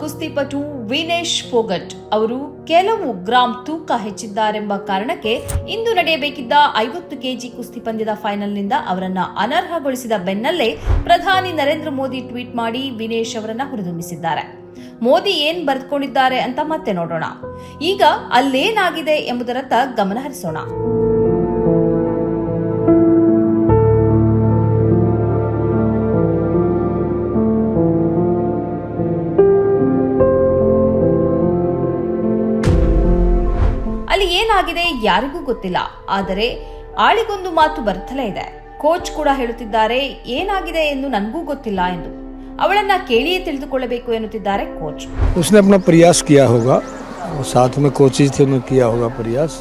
ಕುಸ್ತಿಪಟು ವಿನೇಶ್ ಫೋಗಟ್ ಅವರು ಕೆಲವು ಗ್ರಾಂ ತೂಕ ಹೆಚ್ಚಿದ್ದಾರೆಂಬ ಕಾರಣಕ್ಕೆ ಇಂದು ನಡೆಯಬೇಕಿದ್ದ ಐವತ್ತು ಕೆಜಿ ಕುಸ್ತಿ ಪಂದ್ಯದ ಫೈನಲ್ನಿಂದ ಅವರನ್ನ ಅನರ್ಹಗೊಳಿಸಿದ ಬೆನ್ನಲ್ಲೇ ಪ್ರಧಾನಿ ನರೇಂದ್ರ ಮೋದಿ ಟ್ವೀಟ್ ಮಾಡಿ ವಿನೇಶ್ ಅವರನ್ನ ಹುರಿದುಂಬಿಸಿದ್ದಾರೆ. ಮೋದಿ ಏನ್ ಬರೆದುಕೊಂಡಿದ್ದಾರೆ ಅಂತ ಮತ್ತೆ ನೋಡೋಣ. ಈಗ ಅಲ್ಲೇನಾಗಿದೆ ಎಂಬುದರತ್ತ ಗಮನ ಹರಿಸೋಣ ಅಲ್ಲಿ ಏನಾಗಿದೆ ಯಾರಿಗೂ ಗೊತ್ತಿಲ್ಲ ಆದರೆ ಆಳಿಗೊಂದು ಮಾತು ಬರ್ತಲೇ ಇದೆ ಕೋಚ್ ಕೂಡ ಹೇಳುತ್ತಿದ್ದಾರೆ ಏನಾಗಿದೆ ಎಂದು ನನಗೂ ಗೊತ್ತಿಲ್ಲ ಎಂದು ಅವಳನ್ನ ಕೇಳಿಯೇ ತಿಳಿದುಕೊಳ್ಳಬೇಕು ಎನ್ನುತ್ತಿದ್ದಾರೆ ಕೋಚ್ उसने अपना प्रयास किया होगा और साथ में कोचिज थे उन्होंने किया होगा प्रयास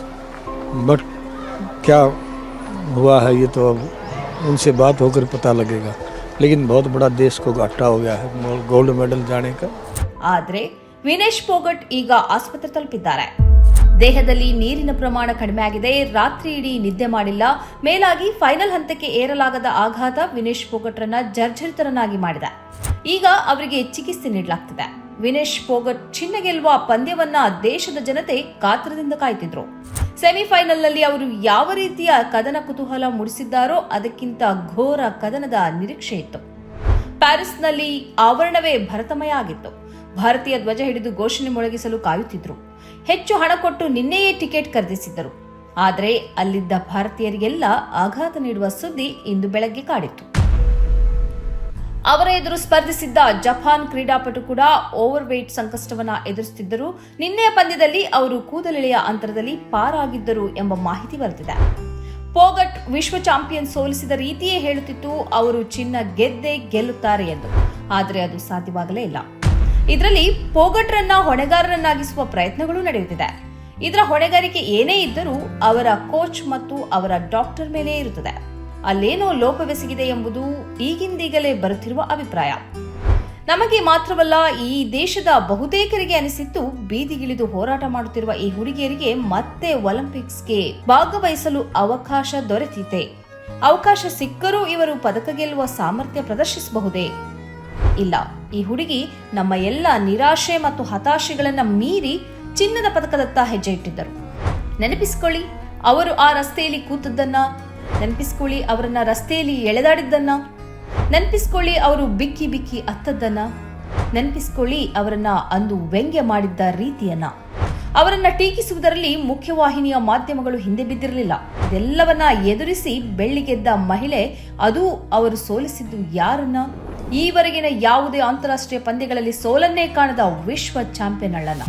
बट क्या हुआ है ये तो अब उनसे बात होकर पता लगेगा लेकिन बहुत बड़ा देश को घाटा हो गया है गोल्ड मेडल जाने का ಆದ್ರೆ ವಿನೇಶ್ ಫೋಗಟ್ ಈಗ ಆಸ್ಪತ್ರೆ ತಲುಪಿದ್ದಾರೆ ದೇಹದಲ್ಲಿ ನೀರಿನ ಪ್ರಮಾಣ ಕಡಿಮೆ ಆಗಿದೆ. ರಾತ್ರಿ ಇಡೀ ನಿದ್ದೆ ಮಾಡಿಲ್ಲ. ಮೇಲಾಗಿ ಫೈನಲ್ ಹಂತಕ್ಕೆ ಏರಲಾಗದ ಆಘಾತ ವಿನೇಶ್ ಪೋಗಟ್ರನ್ನ ಜರ್ಜರಿತರನ್ನಾಗಿ ಮಾಡಿದೆ. ಈಗ ಅವರಿಗೆ ಚಿಕಿತ್ಸೆ ನೀಡಲಾಗ್ತಿದೆ. ವಿನೇಶ್ ಪೋಗಟ್ ಚಿನ್ನ ಗೆಲ್ಲುವ ಪಂದ್ಯವನ್ನ ದೇಶದ ಜನತೆ ಕಾತರದಿಂದ ಕಾಯ್ತಿದ್ರು. ಸೆಮಿಫೈನಲ್ನಲ್ಲಿ ಅವರು ಯಾವ ರೀತಿಯ ಕದನ ಕುತೂಹಲ ಮೂಡಿಸಿದ್ದಾರೋ ಅದಕ್ಕಿಂತ ಘೋರ ಕದನದ ನಿರೀಕ್ಷೆ ಇತ್ತು. ಪ್ಯಾರಿಸ್ನಲ್ಲಿ ಆವರಣವೇ ಭರತಮಯ ಆಗಿತ್ತು. ಭಾರತೀಯ ಧ್ವಜ ಹಿಡಿದು ಘೋಷಣೆ ಮೊಳಗಿಸಲು ಕಾಯುತ್ತಿದ್ರು. ಹೆಚ್ಚು ಹಣ ಕೊಟ್ಟು ನಿನ್ನೆಯೇ ಟಿಕೆಟ್ ಖರೀದಿಸಿದ್ದರು. ಆದರೆ ಅಲ್ಲಿದ್ದ ಭಾರತೀಯರಿಗೆಲ್ಲ ಆಘಾತ ನೀಡುವ ಸುದ್ದಿ ಇಂದು ಬೆಳಗ್ಗೆ ಕಾಡಿತ್ತು. ಅವರ ಎದುರು ಸ್ಪರ್ಧಿಸಿದ್ದ ಜಪಾನ್ ಕ್ರೀಡಾಪಟು ಕೂಡ ಓವರ್ ವೇಟ್ ಸಂಕಷ್ಟವನ್ನು ಎದುರಿಸುತ್ತಿದ್ದರು. ನಿನ್ನೆಯ ಪಂದ್ಯದಲ್ಲಿ ಅವರು ಕೂದಲೆಳೆಯ ಅಂತರದಲ್ಲಿ ಪಾರಾಗಿದ್ದರು ಎಂಬ ಮಾಹಿತಿ ಬರುತ್ತಿದೆ. ಪೋಗಟ್ ವಿಶ್ವ ಚಾಂಪಿಯನ್ ಸೋಲಿಸಿದ ರೀತಿಯೇ ಹೇಳುತ್ತಿತ್ತು, ಅವರು ಚಿನ್ನ ಗೆದ್ದೇ ಗೆಲ್ಲುತ್ತಾರೆ ಎಂದು. ಆದರೆ ಅದು ಸಾಧ್ಯವಾಗಲೇ ಇಲ್ಲ. ಇದರಲ್ಲಿ ಪೋಗಟ್ರನ್ನ ಹೊಣೆಗಾರರನ್ನಾಗಿಸುವ ಪ್ರಯತ್ನಗಳು ನಡೆಯುತ್ತಿದೆ. ಇದರ ಹೊಣೆಗಾರಿಕೆ ಏನೇ ಇದ್ದರೂ ಅವರ ಕೋಚ್ ಮತ್ತು ಅವರ ಡಾಕ್ಟರ್ ಮೇಲೆ ಇರುತ್ತದೆ. ಅಲ್ಲೇನೋ ಲೋಪವೆಸಗಿದೆ ಎಂಬುದು ಈಗಿಂದೀಗಲೇ ಬರುತ್ತಿರುವ ಅಭಿಪ್ರಾಯ. ನಮಗೆ ಮಾತ್ರವಲ್ಲ, ಈ ದೇಶದ ಬಹುತೇಕರಿಗೆ ಅನಿಸಿದ್ದು ಬೀದಿಗಿಳಿದು ಹೋರಾಟ ಮಾಡುತ್ತಿರುವ ಈ ಹುಡುಗಿಯರಿಗೆ ಮತ್ತೆ ಒಲಿಂಪಿಕ್ಸ್ಗೆ ಭಾಗವಹಿಸಲು ಅವಕಾಶ ದೊರೆತಿದೆ. ಅವಕಾಶ ಸಿಕ್ಕರೂ ಇವರು ಪದಕ ಗೆಲ್ಲುವ ಸಾಮರ್ಥ್ಯ ಪ್ರದರ್ಶಿಸಬಹುದೇ? ಇಲ್ಲ. ಈ ಹುಡುಗಿ ನಮ್ಮ ಎಲ್ಲ ನಿರಾಶೆ ಮತ್ತು ಹತಾಶೆಗಳನ್ನ ಮೀರಿ ಚಿನ್ನದ ಪದಕದತ್ತ ಹೆಜ್ಜೆ ಇಟ್ಟಿದ್ದರು. ನೆನಪಿಸ್ಕೊಳ್ಳಿ, ಅವರು ಆ ರಸ್ತೆಯಲ್ಲಿ ಕೂತದ್ದನ್ನ. ನೆನಪಿಸ್ಕೊಳ್ಳಿ, ಅವರನ್ನ ರಸ್ತೆಯಲ್ಲಿ ಎಳೆದಾಡಿದ್ದನ್ನ. ನೆನಪಿಸ್ಕೊಳ್ಳಿ, ಅವರು ಬಿಕ್ಕಿ ಬಿಕ್ಕಿ ಅತ್ತದ್ದನ್ನ ನೆನಪಿಸ್ಕೊಳ್ಳಿ, ಅವರನ್ನ ಅಂದು ವ್ಯಂಗ್ಯ ಮಾಡಿದ್ದ ರೀತಿಯನ್ನ. ಅವರನ್ನ ಟೀಕಿಸುವುದರಲ್ಲಿ ಮುಖ್ಯವಾಹಿನಿಯ ಮಾಧ್ಯಮಗಳು ಹಿಂದೆ ಬಿದ್ದಿರಲಿಲ್ಲ. ಇದೆಲ್ಲವನ್ನ ಎದುರಿಸಿ ಬೆಳ್ಳಿಗೆದ್ದ ಮಹಿಳೆ, ಅದು ಅವರು ಸೋಲಿಸಿದ್ದು ಯಾರನ್ನ? ಈವರೆಗಿನ ಯಾವುದೇ ಅಂತಾರಾಷ್ಟ್ರೀಯ ಪಂದ್ಯಗಳಲ್ಲಿ ಸೋಲನ್ನೇ ಕಾಣದ ವಿಶ್ವ ಚಾಂಪಿಯನ್ ಅಳ್ಳನ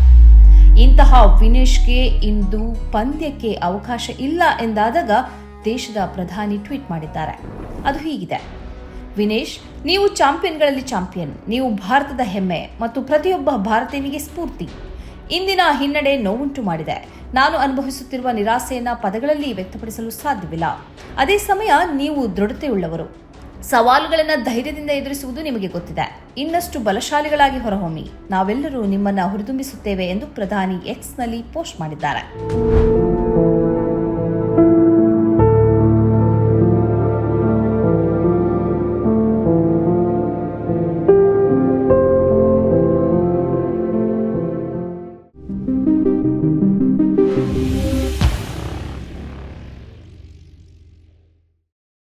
ಇಂತಹ ವಿನೇಶ್ಗೆ ಇಂದು ಪಂದ್ಯಕ್ಕೆ ಅವಕಾಶ ಇಲ್ಲ ಎಂದಾದಾಗ ದೇಶದ ಪ್ರಧಾನಿ ಟ್ವೀಟ್ ಮಾಡಿದ್ದಾರೆ. ಅದು ಹೀಗಿದೆ. ವಿನೇಶ್, ನೀವು ಚಾಂಪಿಯನ್ಗಳಲ್ಲಿ ಚಾಂಪಿಯನ್, ನೀವು ಭಾರತದ ಹೆಮ್ಮೆ ಮತ್ತು ಪ್ರತಿಯೊಬ್ಬ ಭಾರತೀಯನಿಗೆ ಸ್ಫೂರ್ತಿ. ಇಂದಿನ ಹಿನ್ನಡೆ ನೋವುಂಟು ಮಾಡಿದೆ. ನಾನು ಅನುಭವಿಸುತ್ತಿರುವ ನಿರಾಸೆಯನ್ನ ಪದಗಳಲ್ಲಿ ವ್ಯಕ್ತಪಡಿಸಲು ಸಾಧ್ಯವಿಲ್ಲ. ಅದೇ ಸಮಯ ನೀವು ದೃಢತೆಯುಳ್ಳವರು. ಸವಾಲುಗಳನ್ನು ಧೈರ್ಯದಿಂದ ಎದುರಿಸುವುದು ನಿಮಗೆ ಗೊತ್ತಿದೆ. ಇನ್ನಷ್ಟು ಬಲಶಾಲಿಗಳಾಗಿ ಹೊರಹೊಮ್ಮಿ. ನಾವೆಲ್ಲರೂ ನಿಮ್ಮನ್ನ ಹುರಿದುಂಬಿಸುತ್ತೇವೆ ಎಂದು ಪ್ರಧಾನಿ ಎಕ್ಸ್ನಲ್ಲಿ ಪೋಸ್ಟ್ ಮಾಡಿದ್ದಾರೆ.